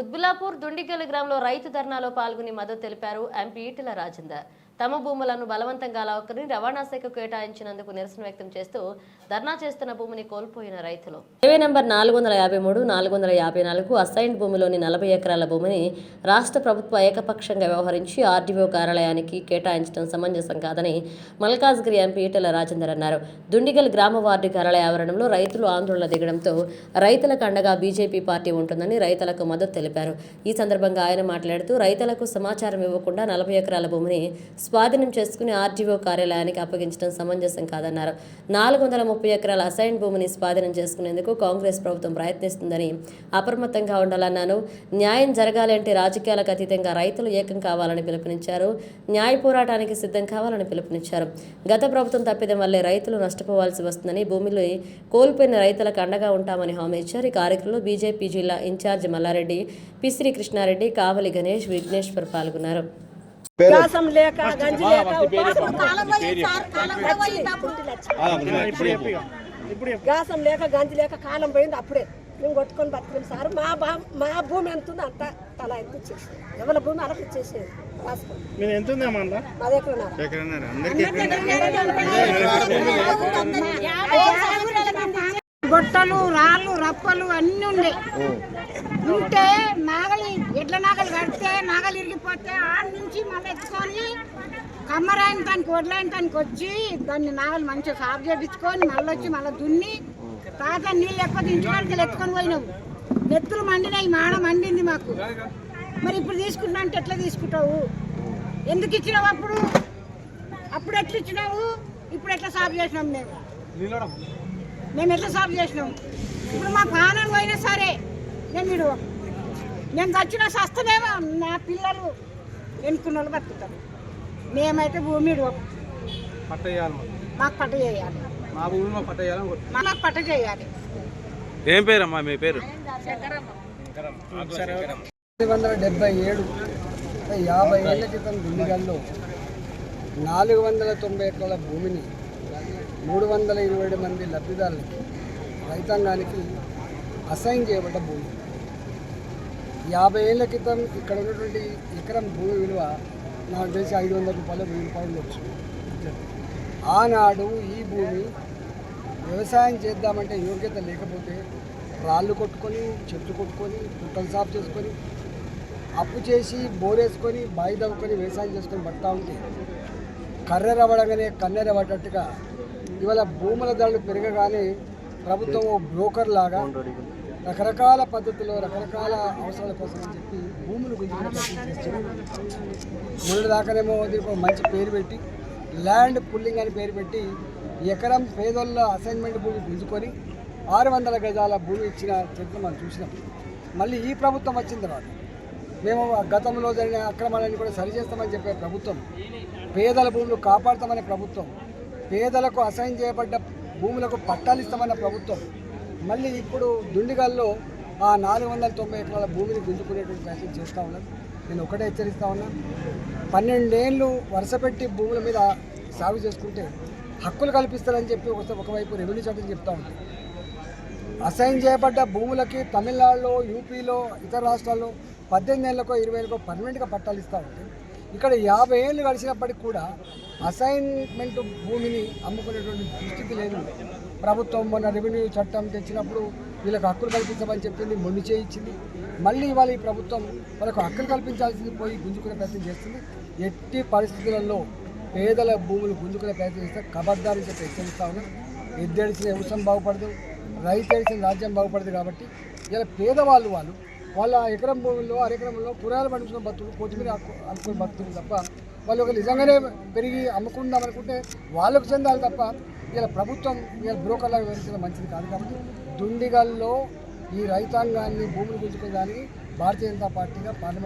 కుత్బులాపూర్ దుండిగల్ గ్రామంలో రైతు ధర్నాలో పాల్గొని మద్దతు తెలిపారు ఎంపీ ఈటెల రాజేందర్. తమ భూములను బలవంతంగా లాక్కుని రవాణా శాఖ కేటాయించినందుకు నిరసన వ్యక్తం చేస్తూ ధర్నా చేస్తున్న భూమిని కోల్పోయిన రైతులు. సర్వే నెంబర్ నాలుగు వందల యాభై మూడు నాలుగు వందల యాభై నాలుగు అసైన్డ్ భూమిలోని నలభై ఎకరాల భూమిని రాష్ట్ర ప్రభుత్వ ఏకపక్షంగా వ్యవహరించి ఆర్డీఓ కార్యాలయానికి కేటాయించడం సమంజసం కాదని మల్కాజ్గిరి ఎంపీ ఈటల రాజేందర్ అన్నారు. దుండిగల్ గ్రామ వార్డు కార్యాలయ ఆవరణంలో రైతులు ఆందోళన దిగడంతో రైతులకు అండగా బీజేపీ పార్టీ ఉంటుందని రైతులకు మద్దతు తెలిపారు. ఈ సందర్భంగా ఆయన మాట్లాడుతూ రైతులకు సమాచారం ఇవ్వకుండా నలభై ఎకరాల భూమిని స్వాధీనం చేసుకుని ఆర్డీఓ కార్యాలయానికి అప్పగించడం సమంజసం కాదన్నారు. నాలుగు వందల ముప్పై ఎకరాల అసైన్ భూమిని స్వాధీనం చేసుకునేందుకు కాంగ్రెస్ ప్రభుత్వం ప్రయత్నిస్తుందని అప్రమత్తంగా ఉండాలన్నాను. న్యాయం జరగాలంటే రాజకీయాలకు అతీతంగా రైతులు ఏకం కావాలని పిలుపునిచ్చారు. న్యాయ పోరాటానికి సిద్ధం కావాలని పిలుపునిచ్చారు. గత ప్రభుత్వం తప్పిదం వల్లే రైతులు నష్టపోవాల్సి వస్తుందని భూమిలో కోల్పోయిన రైతులకు అండగా ఉంటామని హామీ ఇచ్చారు. ఈ కార్యక్రమంలో బీజేపీ జిల్లా ఇన్ఛార్జ్ మల్లారెడ్డి పిశ్రీ కృష్ణారెడ్డి కావలి గణేష్ విఘ్నేశ్వర్ పాల్గొన్నారు. వ్యాసం లేక గంజి లేక గాసం లేక. గంజి లేక కాలం పోయింది అప్పుడే. మేము కొట్టుకొని బతికినాం సార్. మా బా మా భూమి ఎంత ఉందో అంత తలా ఎంత ఇచ్చేసి ఎవరి భూమి అలా ఇచ్చేసేది రాసుకోండి మీరు ఎంత గొట్టలు రాళ్ళు రప్పలు అన్నీ ఉండే ఉంటే నాగలి ఎడ్ల నాగలి కడితే నాగలి ఇరిగిపోతే ఎత్తుకొని కమ్మరాయిన దానికి వడ్లైన దానికి వచ్చి దాన్ని నాగలి మంచిగా సాఫ్ చేపించుకొని మళ్ళీ వచ్చి మళ్ళీ దున్ని తాత నీళ్ళు ఎక్కువ దించడానికి ఎత్తుకొని పోయినావు? నెత్తులు మండినాయి మాడ మండింది మాకు. మరి ఇప్పుడు తీసుకుంటా అంటే ఎట్లా తీసుకుంటావు? ఎందుకు ఇచ్చినావు అప్పుడు? అప్పుడు ఎట్లా ఇచ్చినావు? ఇప్పుడు ఎట్లా సాఫ్ చేసినాం మేము? మేము ఎట్లా సాల్వ్ చేసినాం? ఇప్పుడు మా ప్రాణం పోయినా సరే నేను మీరు నేను చచ్చిన సస్తమేమో నా పిల్లలు. ఎన్నుకున్న వాళ్ళు బతుకుతారు. మేమైతే భూమి. పట్ట మాకు. పట్ట చేయాలి. మా భూమి మాకు పట్ట మాకు చేయాలి. ఏం పేరమ్మా మీ పేరు? పంతొమ్మిది వందల డెబ్బై ఏడు యాభై ఏళ్ళ క్రితం దుండిగల్లో నాలుగు వందల తొంభై ఎకరాల భూమిని మూడు వందల ఇరవై ఏడు మంది లబ్ధిదారులకి రైతాంగానికి అసైన్ చేయబడ్డ భూమి. యాభై ఏళ్ళ క్రితం ఇక్కడ ఉన్నటువంటి ఎకరం భూమి విలువ నాకు తెలిసి ఐదు వందల రూపాయలు వెయ్యి రూపాయలు వచ్చు ఆనాడు ఈ భూమి వ్యవసాయం చేద్దామంటే యోగ్యత లేకపోతే రాళ్ళు కొట్టుకొని చెట్లు కొట్టుకొని పుట్టలు సాఫ్ చేసుకొని అప్పు చేసి బోరేసుకొని బాయి దవ్వుకొని వ్యవసాయం చేసుకొని పడతా ఉంటే కర్రెర పడగానే కన్నెర పడ్డట్టుగా ఇవాళ భూముల ధరలు పెరగగానే ప్రభుత్వం ఓ బ్రోకర్ లాగా రకరకాల పద్ధతిలో రకరకాల అవసరాల కోసం అని చెప్పి భూములు మొదటి దాకానేమో దీనికి మంచి పేరు పెట్టి ల్యాండ్ పుల్లింగ్ అని పేరు పెట్టి ఎకరం పేదోళ్ళ అసైన్మెంట్ భూమి గుంజుకొని ఆరు వందల గజాల భూమి ఇచ్చిన చరిత్ర మనం చూసినాం. మళ్ళీ ఈ ప్రభుత్వం వచ్చిన తర్వాత మేము గతంలో జరిగిన అక్రమాలన్నీ కూడా సరిచేస్తామని చెప్పే ప్రభుత్వం పేదల భూములు కాపాడుతామనే ప్రభుత్వం పేదలకు అసైన్ చేయబడ్డ భూములకు పట్టాలు ఇస్తామన్న ప్రభుత్వం మళ్ళీ ఇప్పుడు దుండిగల్లో ఆ నాలుగు వందల తొంభై ఎకరాల భూమిని గుంజుకునేటువంటి ప్రయత్నం చేస్తూ ఉన్నాను నేను ఒకటే హెచ్చరిస్తా ఉన్నాను పన్నెండేళ్ళు వరుసపెట్టి భూముల మీద సాగు చేసుకుంటే హక్కులు కల్పిస్తారని చెప్పి ఒక ఒకవైపు రెవెన్యూ చట్టం చెప్తా ఉంది. అసైన్ చేయబడ్డ భూములకి తమిళనాడులో యూపీలో ఇతర రాష్ట్రాల్లో పద్దెనిమిది ఏళ్ళకో ఇరవై ఏళ్ళకో పర్మనెంట్గా పట్టాలు ఇస్తూ ఉంటాయి ఇక్కడ యాభై ఏళ్ళు గడిచినప్పటికి కూడా అసైన్మెంట్ భూమిని అమ్ముకునేటువంటి దుస్థితి లేదు ప్రభుత్వం మొన్న రెవెన్యూ చట్టం తెచ్చినప్పుడు వీళ్ళకి హక్కులు కల్పించమని చెప్పింది మొండి చేయించింది. మళ్ళీ ఇవాళ ఈ ప్రభుత్వం వాళ్ళకు హక్కులు కల్పించాల్సింది పోయి గుంజుకునే ప్రయత్నం చేస్తుంది. ఎట్టి పరిస్థితులలో పేదల భూములు గుంజుకునే ప్రయత్నం చేస్తే కబద్దారి చెప్పి హెచ్చరిస్తా ఉన్నారు. ఎద్దడిసిన వ్యవసాయం బాగుపడదు రైతు ఏడిసిన రాజ్యం బాగుపడదు కాబట్టి ఇలా పేదవాళ్ళు వాళ్ళు వాళ్ళ ఎకరం భూముల్లో అరెకరంలో కూరగాయలు పండించుకుని బతుకు కొత్తిమీర ఆకు- అనుకుని బతుకులు తప్ప వాళ్ళు ఒక నిజంగానే పెరిగి అమ్ముకుందాం అనుకుంటే వాళ్ళకు చెందాలి తప్ప ఇలా ప్రభుత్వం ఇలా బ్రోకర్లాగా వివరించడం మంచిది కాదు కాబట్టి దుండిగల్లో ఈ రైతాంగాన్ని భూములు గుంజుకునే భారతీయ జనతా పార్టీగా పార్లమెంట్